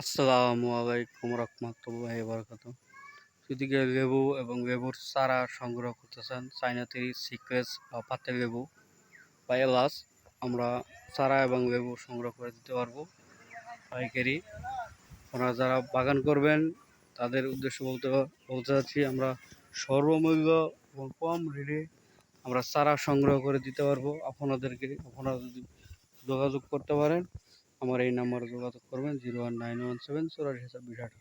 আসসালামু আলাইকুম রহমতুল্লাহ বরকাত যদি লেবু এবং লেবুর চারা সংগ্রহ করতে চান চাইনাতেরি সিক্রেস বা পাতে লেবু বা এলাচ। আমরা চারা এবং লেবু সংগ্রহ করে দিতে পারব। পাইকারি আপনারা যারা বাগান করবেন, তাদের উদ্দেশ্য বলতে বলতে চাচ্ছি আমরা সর্বমূল্য এবং কম রেটে আমরা চারা সংগ্রহ করে দিতে পারব। আপনাদেরকে, আপনারা যদি যোগাযোগ করতে পারেন আমার এই নাম্বারে যোগাযোগ করবেন, zero one nine one seven, চুরাশি ছাব্বিশ আট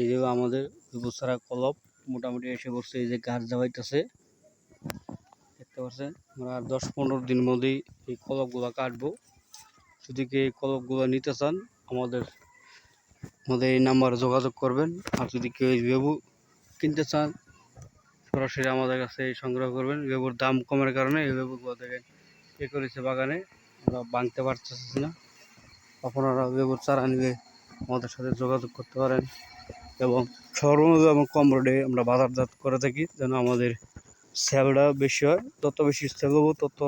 এই যে আমাদের দুবছরা কলপ মোটামুটি এসে পড়ছে, এই যে গাছ যাওয়াইতেছে দেখতে পাচ্ছেন, আমরা আর দশ পনেরো দিন মধ্যেই এই কলপগুলো কাটবো। যদি কেউ এই কলপগুলো নিতে চান, আমাদের আমাদের এই নাম্বারে যোগাযোগ করবেন। আর যদি কেউ এই লেবু কিনতে চান, সরাসরি আমাদের কাছে সংগ্রহ করবেন। লেবুর দাম কমের কারণে এই লেবুগুলো থেকে এ করেছে বাগানে। আমরা ভাঙতে পারতেছি না। আপনারা লেবুর চারা নিলে আমাদের সাথে যোগাযোগ করতে পারেন এবং সর্বমূল্য এবং কম রেটে আমরা বাজারজাত করে থাকি যেন আমাদের সেলটা বেশি হয়। যত বেশি সেল হব, তত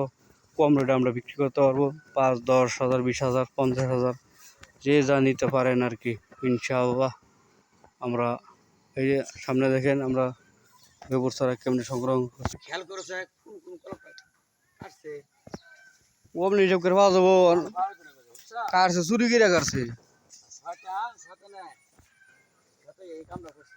কম রেটে আমরা বিক্রি করতে পারব। পাঁচ, দশ হাজার, বিশ হাজার, পঞ্চাশ হাজার, যে যা নিতে পারেন আর কি, ইনশাআল্লাহ। আমরা এই যে সামনে দেখেন আমরা লেবুর চারা কেমনি সংগ্রহ খেয়াল করেছে কোন কোন কলমটা আসছে? ওমনি হিসাব করে পাওয়া যাব কারছে, চুরি করে কারছে? ছয়টা সাথে না এই কামটা করছে।